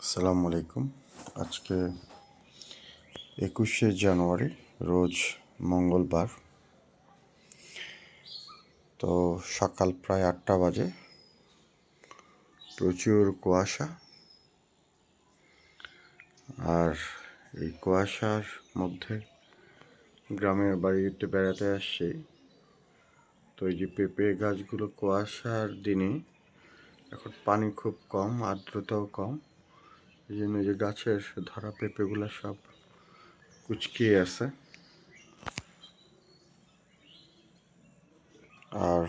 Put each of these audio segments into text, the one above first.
আসসালামু আলাইকুম। আজকে একুশে জানুয়ারি, রোজ মঙ্গলবার। তো সকাল প্রায় আটটা বাজে। প্রচুর কুয়াশা। আর এই কুয়াশার মধ্যে গ্রামের বাড়িতে বেড়াতে আসছি। তো এই যে পেঁপে গাছগুলো কুয়াশার দিনে এখন পানি খুব কম, আর্দ্রতাও কম। এই জন্য যে গাছের ধরা পেঁপেগুলো সব কুচকিয়ে আছে। আর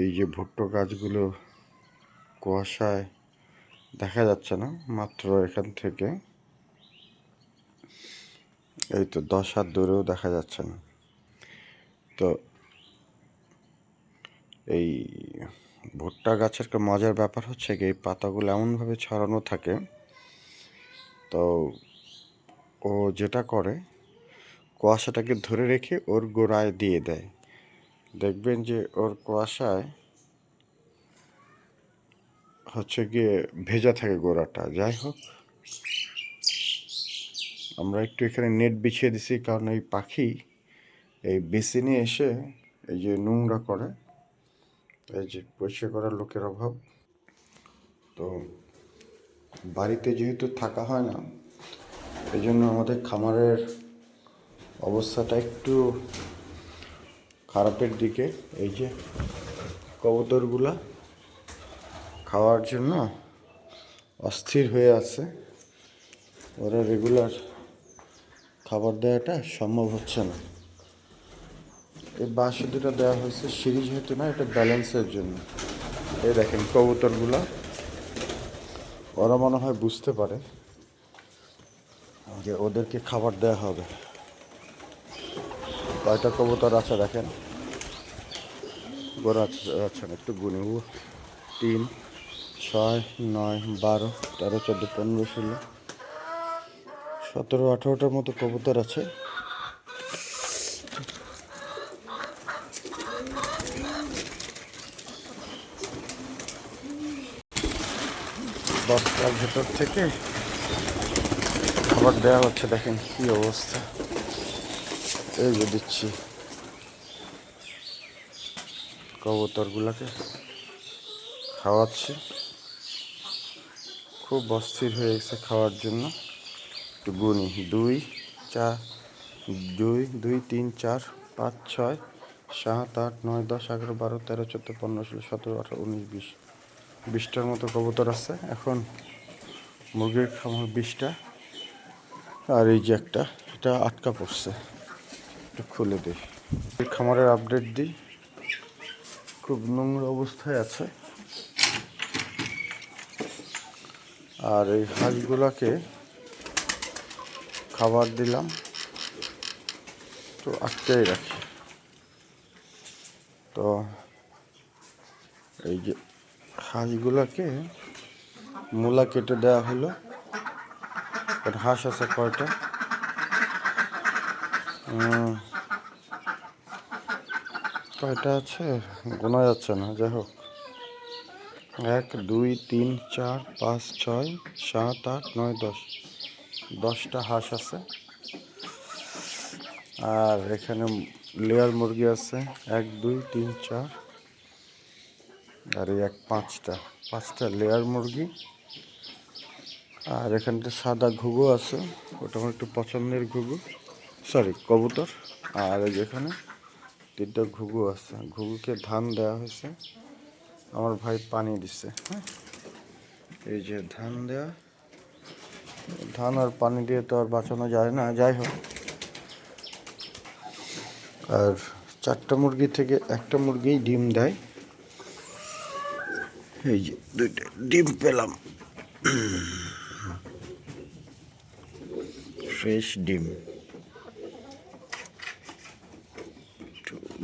এই যে ভুট্টো গাছগুলো কুয়াশায় দেখা যাচ্ছে না, মাত্র এখান থেকে। এই তো দশ হাত দূরেও দেখা যাচ্ছে না। তো এই ভুট্টা গাছের একটা মজার ব্যাপার হচ্ছে কি, এই পাতাগুলো এমনভাবে ছড়ানো থাকে, তো ও যেটা করে, কুয়াশাটাকে ধরে রেখে ওর গোড়ায় দিয়ে দেয়। দেখবেন যে ওর কুয়াশায় হচ্ছে গিয়ে ভেজা থাকে গোড়াটা। যাই হোক, আমরা একটু এখানে নেট বিছিয়ে দিছি, কারণ এই পাখি, এই বেসিনে এসে এই যে নোংরা করে এই যে পরিষ্কার করার লোকের অভাব, তো বাড়িতে যেহেতু থাকা হয় না এই জন্য আমাদের খামারের অবস্থাটা একটু খারাপের দিকে। এই যে কবুতরগুলা খাওয়ার জন্য অস্থির হয়ে আছে। ওরা রেগুলার খাবার দেওয়াটা সম্ভব হচ্ছে না। এই বাঁশ দুটো দেওয়া হয়েছে, সিঁড়ি যেহেতু না এটা ব্যালেন্সের জন্য। এই দেখেন কবুতরগুলো। ওরা মনে হয় বুঝতে পারে যে ওদেরকে খাবার দেওয়া হবে। কয়টা কবুতর আছে দেখেন? গোড়া আছে না একটু গুনে। তিন, ছয়, নয়, বারো, তেরো, চোদ্দ, পনেরো, ষোলো, সতেরো, আঠেরোটার মতো কবুতর আছে। বস্তার ভেতর থেকে খাবার দেওয়া হচ্ছে, দেখেন কি অবস্থা। এই যে দিচ্ছি কবুতরগুলোকে খাওয়াচ্ছি। খুব অস্থির হয়ে গেছে খাওয়ার জন্য। একটু গুনি। দুই, চার, দুই দুই, তিন, চার, পাঁচ, ছয় সাত আট নয় দশ এগারো বারো তেরো চোদ্দ পনেরো ষোলো সতেরো আঠারো উনিশ বিশ। বিশটার মতো কবুতর আছে। এখন মুরগির খামার বিশটা। আর এই যে একটা, এটা আটকা পড়ছে। একটু খুলে দিই। খামারের আপডেট দিই। খুব নোংরা অবস্থায় আছে। আর এই হাঁসগুলাকে খাবার দিলাম। তো আটকেই রাখি। তো এই যে হাঁসগুলোকে মূলা কেটে দেওয়া হলো। হাঁস আছে কয়টা? কয়টা আছে? গোনা যাচ্ছে না, যাই হোক। এক, দুই, তিন, চার, পাঁচ, ছয়, সাত, আট, নয়, দশ। দশটা হাঁস আছে। আর এখানে লেয়ার মুরগি আছে, এক, দুই, তিন, চার, আর এই এক পাঁচটা পাঁচটা লেয়ার মুরগি। আর এখানটা সাদা ঘুঘু আছে, ওটা আমার একটু পছন্দের ঘুঘু সরি কবুতর। আর যেখানে তিনটা ঘুঘু আছে, ঘুঘুকে ধান দেওয়া হয়েছে। আমার ভাই পানি দিচ্ছে হ্যাঁ। এই যে ধান দেওয়া ধান আর পানি দিয়ে তো আর বাঁচানো যায় না, যাই হোক। আর চারটা মুরগি থেকে একটা মুরগি ডিম দেয়। এই যে দুইটা ডিম পেলাম। ফ্রেশ ডিম।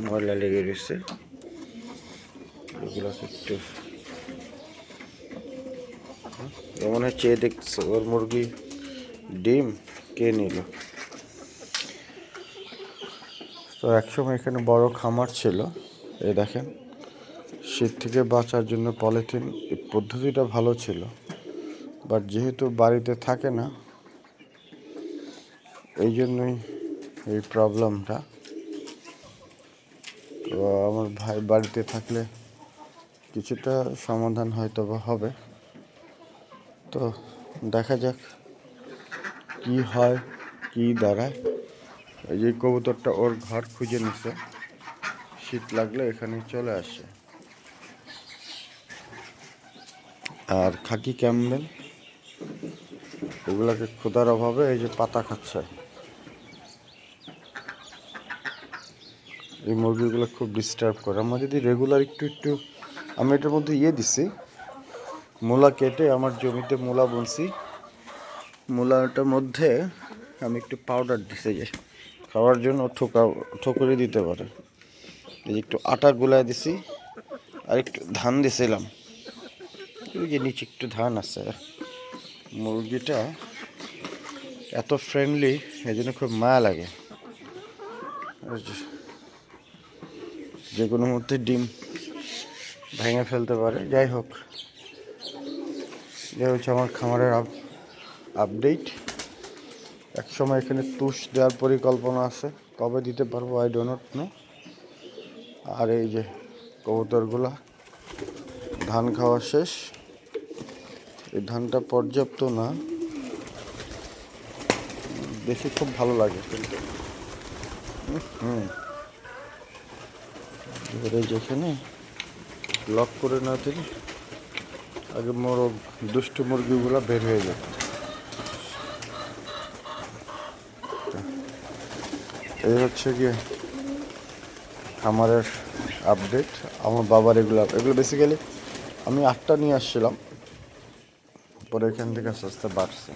ময়লা লেগে রয়েছে এগুলোকে একটু মনে হচ্ছে দেখছে ওর মুরগি ডিম কে নিল। তো একসময় এখানে বড় খামার ছিল। এ দেখেন, শীত থেকে বাঁচার জন্য পলিথিন পদ্ধতিটা ভালো ছিল। বাট যেহেতু বাড়িতে থাকে না, এই জন্যই এই প্রবলেমটা। তো আমার ভাই বাড়িতে থাকলে কিছুটা সমাধান হয়তো বা হবে। তো দেখা যাক কি হয়, কি দাঁড়ায়। এই যে কবুতরটা ওর ঘর খুঁজে নিছে। শীত লাগলে এখানে চলে আসে। আর খাকি ক্যাম্বেল, এগুলাকে ক্ষুধার অভাবে এই যে পাতা খাচ্ছে। এই মুরগিগুলো খুব ডিস্টার্ব করে। আমার যদি রেগুলার একটু একটু, আমি এটার মধ্যে ইয়ে দিছি, মূলা কেটে আমার জমিতে মূলা বুনছি। মূলাটার মধ্যে আমি একটু পাউডার দিছি যে। খাওয়ার জন্য ঠোকা ঠোকরে দিতে পারে। এই একটু আটা গুলায় দিছি, আর একটু ধান দিছিলাম। ওই যে নিচে একটু ধান আছে। মুরগিটা এত ফ্রেন্ডলি এই জন্য খুব মায়া লাগে। যে- কোনো মুহূর্তে ডিম ভেঙে ফেলতে পারে। যাই হোক এ হচ্ছে আমার খামারের আপ আপডেট এক সময় এখানে তুষ দেওয়ার পরিকল্পনা আছে। কবে দিতে পারব আই ডোনট নো আর এই যে কবুতরগুলা, ধান খাওয়া শেষ। এই ধানটা পর্যাপ্ত না। দেখে খুব ভালো লাগে কিন্তু। হুম। যেখানে লক করে না তিনি আগে মোরগ, দুষ্টু মুরগিগুলো বের হয়ে যেত। এই হচ্ছে গিয়ে খামারের আপডেট আমার বাবার এগুলো এগুলো বেসিক্যালি আমি আটটা নিয়ে আসছিলাম, পরে এখান থেকে আস্তে আস্তে বাড়ছে।